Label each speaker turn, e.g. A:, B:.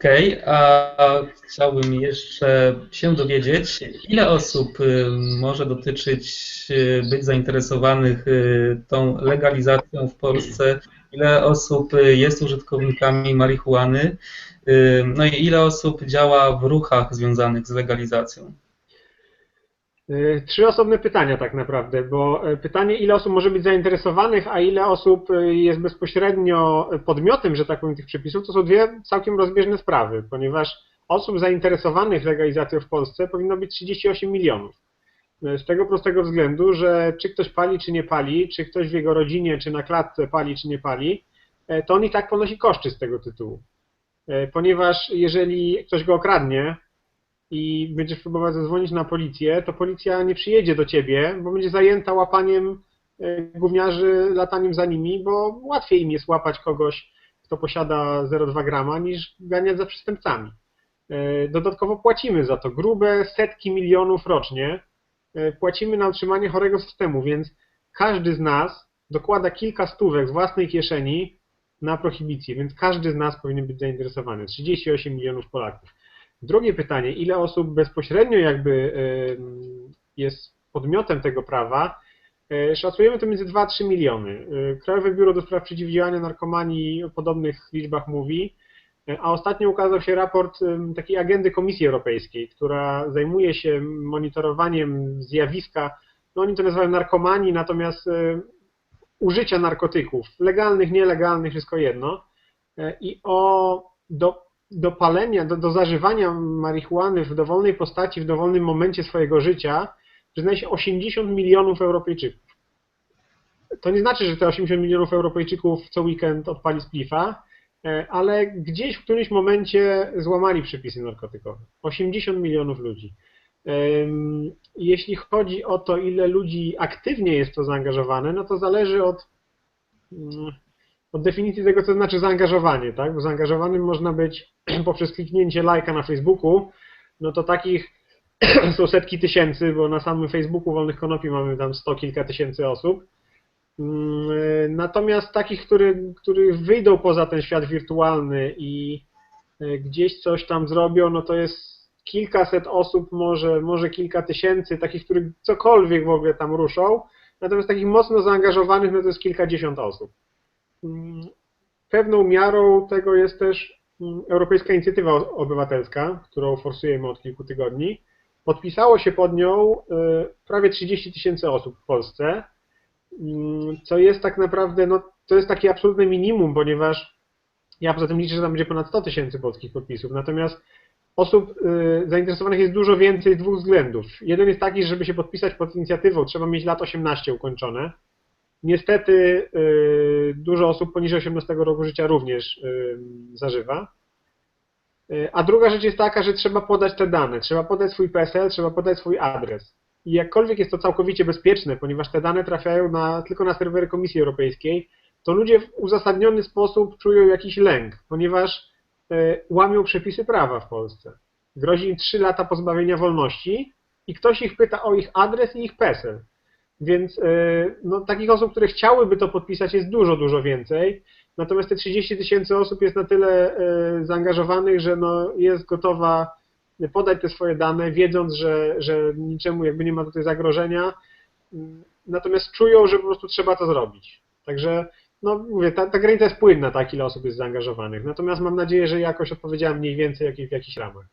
A: Okej, okay, a chciałbym jeszcze się dowiedzieć, ile osób y, może dotyczyć y, być zainteresowanych y, tą legalizacją w Polsce, ile osób jest użytkownikami marihuany, no i ile osób działa w ruchach związanych z legalizacją?
B: Trzy osobne pytania tak naprawdę, bo pytanie ile osób może być zainteresowanych, a ile osób jest bezpośrednio podmiotem, że tak powiem, tych przepisów, to są dwie całkiem rozbieżne sprawy, ponieważ osób zainteresowanych legalizacją w Polsce powinno być 38 milionów. Z tego prostego względu, że czy ktoś pali, czy nie pali, czy ktoś w jego rodzinie, czy na klatce pali, czy nie pali, to on i tak ponosi koszty z tego tytułu. Ponieważ jeżeli ktoś go okradnie, i będziesz próbować zadzwonić na policję, to policja nie przyjedzie do ciebie, bo będzie zajęta łapaniem e, gówniarzy, lataniem za nimi, bo łatwiej im jest łapać kogoś, kto posiada 0,2 grama, niż ganiać za przestępcami. E, dodatkowo płacimy za to grube setki milionów rocznie. E, płacimy na utrzymanie chorego systemu, więc każdy z nas dokłada kilka stówek z własnej kieszeni na prohibicję, więc każdy z nas powinien być zainteresowany. 38 milionów Polaków. Drugie pytanie, ile osób bezpośrednio jakby jest podmiotem tego prawa? E, szacujemy to między 2 a 3 miliony. E, Krajowe Biuro do Spraw Przeciwdziałania Narkomanii o podobnych liczbach mówi, e, a ostatnio ukazał się raport takiej agendy Komisji Europejskiej, która zajmuje się monitorowaniem zjawiska, no oni to nazywają narkomanii, natomiast użycia narkotyków, legalnych, nielegalnych, wszystko jedno. I o do do palenia, do, do zażywania marihuany w dowolnej postaci, w dowolnym momencie swojego życia przyznaje się 80 milionów Europejczyków. To nie znaczy, że te 80 milionów Europejczyków co weekend odpali splifa, e, ale gdzieś w którymś momencie złamali przepisy narkotykowe. 80 milionów ludzi. Jeśli chodzi o to, ile ludzi aktywnie jest to zaangażowane, no to zależy od mm, od definicji tego, co znaczy zaangażowanie, tak? Bo zaangażowanym można być poprzez kliknięcie lajka na Facebooku, no to takich są setki tysięcy, bo na samym Facebooku Wolnych Konopi mamy tam sto kilka tysięcy osób. Mm, natomiast takich, który, których wyjdą poza ten świat wirtualny i e, gdzieś coś tam zrobią, no to jest kilkaset osób, może, może kilka tysięcy, takich, których cokolwiek w ogóle tam ruszą. Natomiast takich mocno zaangażowanych, no to jest kilkadziesiąt osób. Mm, pewną miarą tego jest też mm, Europejska Inicjatywa Obywatelska, którą forsujemy od kilku tygodni. Podpisało się pod nią y, prawie 30 tysięcy osób w Polsce, mm, co jest tak naprawdę, no, to jest takie absolutne minimum, ponieważ ja poza tym liczę, że tam będzie ponad 100 tysięcy polskich podpisów. Natomiast osób y, zainteresowanych jest dużo więcej z dwóch względów. Jeden jest taki, że żeby się podpisać pod inicjatywą, trzeba mieć lat 18 ukończone, Niestety y, dużo osób poniżej 18 roku życia również y, zażywa. Y, a druga rzecz jest taka, że trzeba podać te dane, trzeba podać swój PESEL, trzeba podać swój adres. I jakkolwiek jest to całkowicie bezpieczne, ponieważ te dane trafiają na, tylko na serwery Komisji Europejskiej, to ludzie w uzasadniony sposób czują jakiś lęk, ponieważ łamią przepisy prawa w Polsce. Grozi im 3 lata pozbawienia wolności i ktoś ich pyta o ich adres i ich PESEL. Więc e, no, takich osób, które chciałyby to podpisać jest dużo, dużo więcej. Natomiast te 30 tysięcy osób jest na tyle e, zaangażowanych, że no, jest gotowa podać te swoje dane, wiedząc, że, że niczemu jakby nie ma tutaj zagrożenia. Natomiast czują, że po prostu trzeba to zrobić. Także no mówię, ta, ta granica jest płynna, tak ile osób jest zaangażowanych. Natomiast mam nadzieję, że jakoś odpowiedziałem mniej więcej w jakichś ramach.